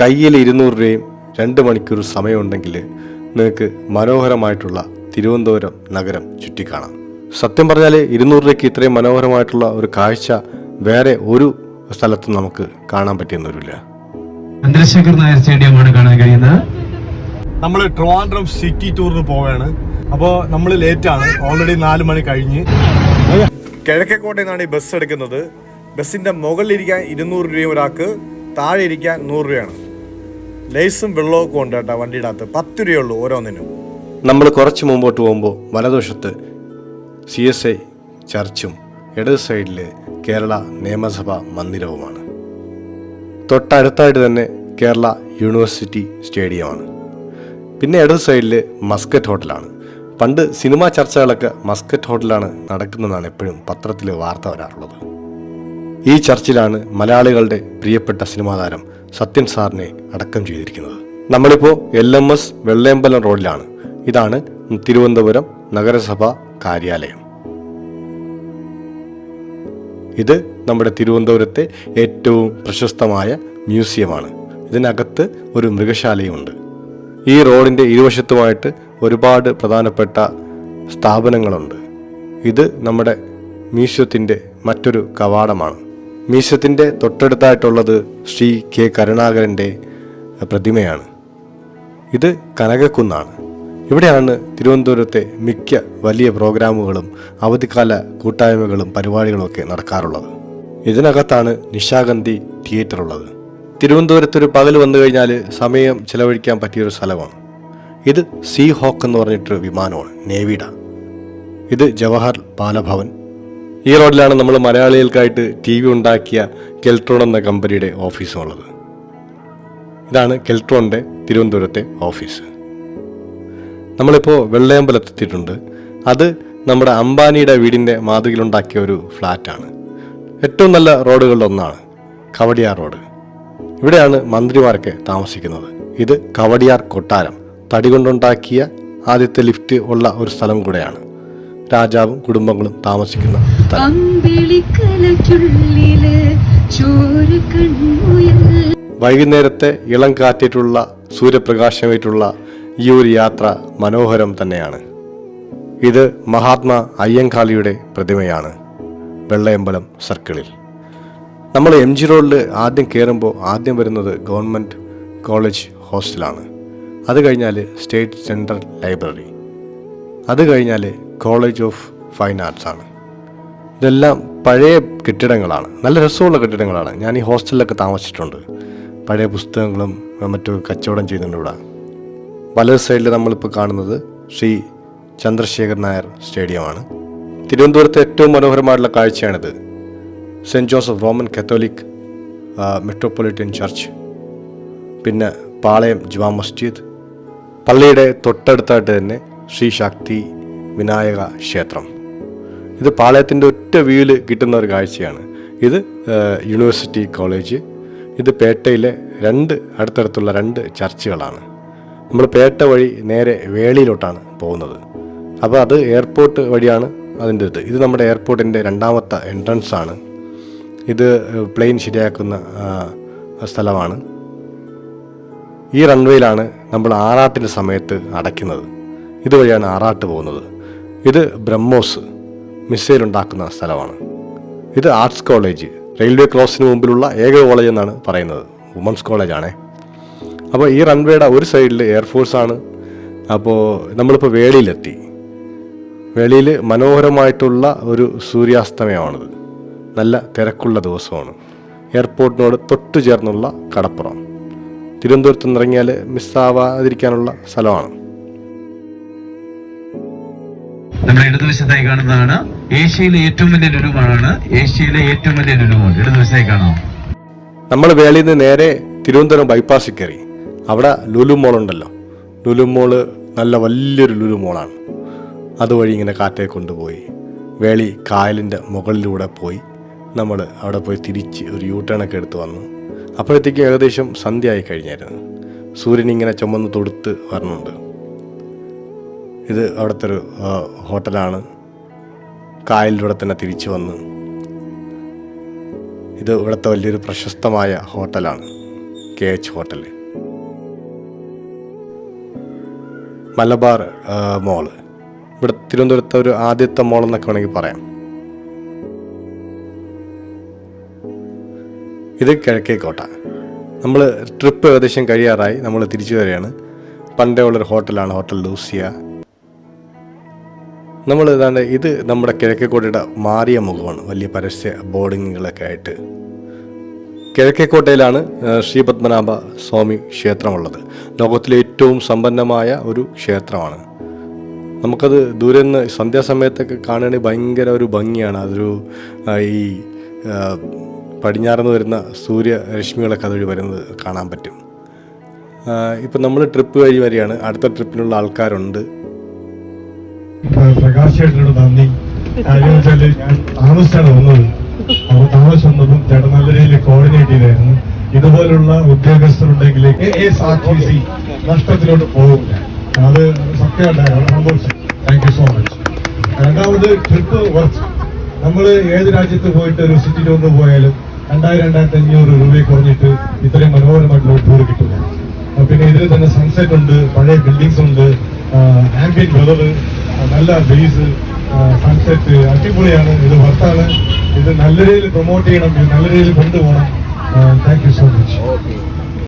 കയ്യിൽ ഇരുന്നൂറ് രൂപയും രണ്ട് മണിക്കൂർ സമയമുണ്ടെങ്കിൽ നിങ്ങൾക്ക് മനോഹരമായിട്ടുള്ള തിരുവനന്തപുരം നഗരം ചുറ്റിക്കാണാം. സത്യം പറഞ്ഞാൽ ഇരുന്നൂറ് രൂപയ്ക്ക് ഇത്രയും മനോഹരമായിട്ടുള്ള ഒരു കാഴ്ച വേറെ ഒരു സ്ഥലത്തും നമുക്ക് കാണാൻ പറ്റിയെന്നൊരുമില്ല ചന്ദ്രശേഖർ നായർ സ്റ്റേഡിയമാണ് കാണാൻ കഴിയുന്നത്. നമ്മൾ ട്രിവാൻഡ്രം സിറ്റി ടൂറിന് പോവുകയാണ്. അപ്പോൾ നമ്മൾ ലേറ്റ് ആണ് ഓൾറെഡി നാല് മണി കഴിഞ്ഞ്. കിഴക്കേക്കോട്ടയിൽ നിന്നാണ് ഈ ബസ് എടുക്കുന്നത്. ബസ്സിന്റെ മുകളിലിരിക്കാൻ ഇരുന്നൂറ് രൂപയും ഒരാൾക്ക് താഴെ ഇരിക്കാൻ നൂറ് രൂപയാണ്. ലേസും വെള്ളവും ഒക്കെ ഉണ്ട് കേട്ടോ വണ്ടിയുടെ അകത്ത്. പത്ത് രൂപയുള്ളൂ ഓരോന്നിനും. നമ്മൾ കുറച്ച് മുമ്പോട്ട് പോകുമ്പോൾ വലതുവശത്ത് സി എസ് ഐ ചർച്ചും ഇടത് സൈഡിൽ കേരള നിയമസഭാ മന്ദിരവുമാണ്. തൊട്ടടുത്തായിട്ട് തന്നെ കേരള യൂണിവേഴ്സിറ്റി സ്റ്റേഡിയമാണ്. പിന്നെ ഇടത് സൈഡിൽ മസ്കറ്റ് ഹോട്ടലാണ്. പണ്ട് സിനിമാ ചർച്ചകളൊക്കെ മസ്കറ്റ് ഹോട്ടലാണ് നടക്കുന്നതെന്നാണ് എപ്പോഴും പത്രത്തിൽ വാർത്ത വരാറുള്ളത്. ഈ ചർച്ചിലാണ് മലയാളികളുടെ പ്രിയപ്പെട്ട സിനിമാ താരം സത്യൻ സാറിനെ അടക്കം ചെയ്തിരിക്കുന്നത്. നമ്മളിപ്പോൾ എൽ എം എസ് വെള്ളയമ്പലം റോഡിലാണ്. ഇതാണ് തിരുവനന്തപുരം നഗരസഭ കാര്യാലയം. ഇത് നമ്മുടെ തിരുവനന്തപുരത്തെ ഏറ്റവും പ്രശസ്തമായ മ്യൂസിയമാണ്. ഇതിനകത്ത് ഒരു മൃഗശാലയുമുണ്ട്. ഈ റോഡിന്റെ ഇരുവശത്തുമായിട്ട് ഒരുപാട് പ്രധാനപ്പെട്ട സ്ഥാപനങ്ങളുണ്ട്. ഇത് നമ്മുടെ മ്യൂസിയത്തിന്റെ മറ്റൊരു കവാടമാണ്. മ്യൂസിയത്തിന്റെ തൊട്ടടുത്തായിട്ടുള്ളത് ശ്രീ കെ കരുണാകരന്റെ പ്രതിമയാണ്. ഇത് കനകക്കുന്നാണ്. ഇവിടെയാണ് തിരുവനന്തപുരത്തെ മിക്ക വലിയ പ്രോഗ്രാമുകളും അവധിക്കാല കൂട്ടായ്മകളും പരിപാടികളും ഒക്കെ നടക്കാറുള്ളത്. ഇതിനകത്താണ് നിശാഗന്ധി തിയേറ്റർ ഉള്ളത്. തിരുവനന്തപുരത്തൊരു പകൽ വന്നു കഴിഞ്ഞാൽ സമയം ചിലവഴിക്കാൻ പറ്റിയൊരു സ്ഥലമാണ്. ഇത് സീ ഹോക്ക് എന്ന് പറഞ്ഞിട്ടൊരു വിമാനമാണ് നേവിഡ. ഇത് ജവഹർ ബാലഭവൻ ഈ റോഡിലാണ് നമ്മൾ മലയാളികൾക്കായിട്ട് ടി വി ഉണ്ടാക്കിയ കെൽട്രോൺ എന്ന കമ്പനിയുടെ ഓഫീസുള്ളത്. ഇതാണ് കെൽട്രോണിന്റെ തിരുവനന്തപുരത്തെ ഓഫീസ്. നമ്മളിപ്പോൾ വെള്ളയമ്പലത്തെത്തിയിട്ടുണ്ട് അത് നമ്മുടെ അംബാനിയുടെ വീടിന്റെ മാതൃകയിലുണ്ടാക്കിയ ഒരു ഫ്ലാറ്റാണ്. ഏറ്റവും നല്ല റോഡുകളിലൊന്നാണ് കവടിയാർ റോഡ്. ഇവിടെയാണ് മന്ത്രിമാരൊക്കെ താമസിക്കുന്നത്. ഇത് കവടിയാർ കൊട്ടാരം തടി കൊണ്ടുണ്ടാക്കിയ ആദ്യത്തെ ലിഫ്റ്റ് ഉള്ള ഒരു സ്ഥലം കൂടെയാണ്. രാജാവും കുടുംബങ്ങളും താമസിക്കുന്ന വൈകുന്നേരത്തെ ഇളം കാറ്റേറ്റുള്ള സൂര്യപ്രകാശമേറ്റുള്ള ഈ ഒരു യാത്ര മനോഹരം തന്നെയാണ്. ഇത് മഹാത്മാ അയ്യങ്കാളിയുടെ പ്രതിമയാണ് വെള്ളയമ്പലം സർക്കിളിൽ. നമ്മൾ എം ജി റോഡിൽ ആദ്യം കയറുമ്പോൾ ആദ്യം വരുന്നത് ഗവൺമെന്റ് കോളേജ് ഹോസ്റ്റലാണ്. അത് കഴിഞ്ഞാൽ സ്റ്റേറ്റ് സെൻട്രൽ ലൈബ്രറി. അത് കഴിഞ്ഞാൽ കോളേജ് ഓഫ് ഫൈൻ ആർട്സ് ആണ്. ഇതെല്ലാം പഴയ കെട്ടിടങ്ങളാണ്. നല്ല രസമുള്ള കെട്ടിടങ്ങളാണ്. ഞാൻ ഈ ഹോസ്റ്റലിലൊക്കെ താമസിച്ചിട്ടുണ്ട്. പഴയ പുസ്തകങ്ങളും മറ്റു കച്ചവടം ചെയ്യുന്നുണ്ട് ഇവിടെ. വലത് സൈഡിൽ നമ്മളിപ്പോൾ കാണുന്നത് ശ്രീ ചന്ദ്രശേഖർ നായർ സ്റ്റേഡിയമാണ് തിരുവനന്തപുരത്തെ ഏറ്റവും മനോഹരമായിട്ടുള്ള കാഴ്ചയാണിത്. Saint Joseph Roman Catholic Metropolitan Church പിന്നെ പാളയം ജുമാ മസ്ജിദ്. പള്ളിയുടെ തൊട്ടടുത്തായിട്ട് തന്നെ ശ്രീ ശക്തി വിനായക ക്ഷേത്രം. ഇത് പാളയത്തിന്റെ ഒറ്റ വ്യൂവിൽ കിട്ടുന്ന ഒരു കാഴ്ചയാണ്. ഇത് യൂണിവേഴ്സിറ്റി കോളേജ്. ഇത് പേട്ടയിലെ രണ്ട് അടുത്തടുത്തുള്ള രണ്ട് ചർച്ചുകളാണ്. നമ്മൾ പേട്ട വഴി നേരെ വേളിയിലോട്ടാണ് പോകുന്നത്. അപ്പോൾ അത് എയർപോർട്ട് വഴിയാണ് അതിന്റെ ഇത്. ഇത് നമ്മുടെ എയർപോർട്ടിന്റെ രണ്ടാമത്തെ എൻട്രൻസ് ആണ്. ഇത് പ്ലെയിൻ ശരിയാക്കുന്ന സ്ഥലമാണ്. ഈ റൺവേയിലാണ് നമ്മൾ ആറാട്ടിന്റെ സമയത്ത് അടയ്ക്കുന്നത്. ഇതുവഴിയാണ് ആറാട്ട് പോകുന്നത്. ഇത് ബ്രഹ്മോസ് മിസൈൽ ഉണ്ടാക്കുന്ന സ്ഥലമാണ്. ഇത് ആർട്സ് കോളേജ് റെയിൽവേ ക്രോസിന് മുമ്പിലുള്ള ഏക കോളേജ് എന്നാണ് പറയുന്നത്. വുമൻസ് കോളേജാണേ. അപ്പോൾ ഈ റൺവേയുടെ ഒരു സൈഡിൽ എയർഫോഴ്സാണ് അപ്പോൾ നമ്മളിപ്പോൾ വേളിയിലെത്തി. വേളിയിൽ മനോഹരമായിട്ടുള്ള ഒരു സൂര്യാസ്തമയമാണിത്. നല്ല തിരക്കുള്ള ദിവസമാണ്. എയർപോർട്ടിനോട് തൊട്ടു ചേർന്നുള്ള കടപ്പുറം. തിരുവനന്തപുരത്ത് നിന്ന് ഇറങ്ങിയാൽ മിസ്സാവാതിരിക്കാനുള്ള സ്ഥലമാണ്. നമ്മുടെ ഇടതുവശത്തായി കാണുന്നതാണ് ഏഷ്യയിലെ ഏറ്റവും വലിയ ലുലുമാണ് ഏഷ്യയിലെ ഏറ്റവും വലിയ ലുലുമോൾ. ഇടതുവശത്തായി കാണാം. നമ്മൾ വേളിയിൽ നിന്ന് നേരെ തിരുവനന്തപുരം ബൈപ്പാസിൽ കയറി. അവിടെ ലുലു മോൾ ഉണ്ടല്ലോ. ലുലു മോൾ നല്ല വലിയൊരു ലുലു മോളാണ് അതുവഴി ഇങ്ങനെ കാറ്റെ കൊണ്ടുപോയി. വേളി കായലിന്റെ മുകളിലൂടെ പോയി. നമ്മൾ അവിടെ പോയി തിരിച്ച് ഒരു യൂ ടേണൊക്കെ എടുത്ത് വന്നു. അപ്പോഴത്തേക്കും ഏകദേശം സന്ധ്യയായി കഴിഞ്ഞായിരുന്നു. സൂര്യൻ ഇങ്ങനെ ചുമന്ന് തൊടുത്ത് വരണുണ്ട്. ഇത് അവിടുത്തെ ഒരു ഹോട്ടലാണ്. കായലിലൂടെ തന്നെ തിരിച്ചു വന്ന്. ഇത് ഇവിടുത്തെ വലിയൊരു പ്രശസ്തമായ ഹോട്ടലാണ് K H hotel Malabar mall ഇവിടെ തിരുവനന്തപുരത്തെ ഒരു ആദ്യത്തെ മോൾ എന്നൊക്കെ വേണമെങ്കിൽ പറയാം. ഇത് കിഴക്കേക്കോട്ട നമ്മൾ ട്രിപ്പ് ഏകദേശം കഴിയാറായി. നമ്മൾ തിരിച്ചു വരികയാണ്. പണ്ടേ ഉള്ളൊരു ഹോട്ടലാണ് ഹോട്ടൽ ലൂസിയ. നമ്മൾ ഏതാണ്ട് ഇത് നമ്മുടെ കിഴക്കേക്കോട്ടയുടെ മാറിയ മുഖമാണ്. വലിയ പരസ്യ ബോർഡിങ്ങുകളൊക്കെ ആയിട്ട്. കിഴക്കേക്കോട്ടയിലാണ് ശ്രീ പത്മനാഭ സ്വാമി ക്ഷേത്രമുള്ളത്. ലോകത്തിലെ ഏറ്റവും സമ്പന്നമായ ഒരു ക്ഷേത്രമാണ്. നമുക്കത് ദൂരെ നിന്ന് സന്ധ്യാസമയത്തൊക്കെ കാണുകയാണെങ്കിൽ ഭയങ്കര ഒരു ഭംഗിയാണ്. അതൊരു ഈ പടിഞ്ഞാറന്ന് വരുന്ന സൂര്യരശ്മികളൊക്കെ അതുവഴി വരുന്നത് കാണാൻ പറ്റും. ഇപ്പം നമ്മൾ ട്രിപ്പ് വഴി വരികയാണ്. അടുത്ത ട്രിപ്പിനുള്ള ആൾക്കാരുണ്ട്. ചേട്ടനോട് നന്ദി. കാര്യം വെച്ചാൽ ഞാൻ താമസിച്ചാണ് വന്നത്. അപ്പൊ താമസം വന്നതും ചേട്ടൻ നല്ല രീതിയിൽ കോർഡിനേറ്റ് ചെയ്തായിരുന്നു. ഇതുപോലുള്ള ഉദ്യോഗസ്ഥരുണ്ടെങ്കിൽ സി നഷ്ടത്തിലോട്ട് പോകില്ല അത് സത്യമായിട്ടാണ് സന്തോഷം താങ്ക് യു സോ മച്ച് രണ്ടാമത് ട്രിപ്പ് കുറച്ച് നമ്മൾ ഏത് രാജ്യത്ത് പോയിട്ട് ഒരു സിറ്റി ടൂറിന് പോയാലും രണ്ടായിരം രണ്ടായിരത്തി അഞ്ഞൂറ് രൂപയെ കുറഞ്ഞിട്ട് ഇത്രയും മനോഹരമായിട്ടുള്ള ടൂർ കിട്ടില്ല പിന്നെ ഇതിൽ തന്നെ സൺസെറ്റ് ഉണ്ട് പഴയ ബിൽഡിങ്സ് ഉണ്ട് ആംബിയൻ വെതർ നല്ല ബേസ് സൺസെറ്റ് അടിപൊളിയാണ്. ഇത് വർത്താണ് ഇത് നല്ല രീതിയിൽ പ്രൊമോട്ട് ചെയ്യണം. ഇത് നല്ല രീതിയിൽ കൊണ്ടുപോകണം. Thank you so much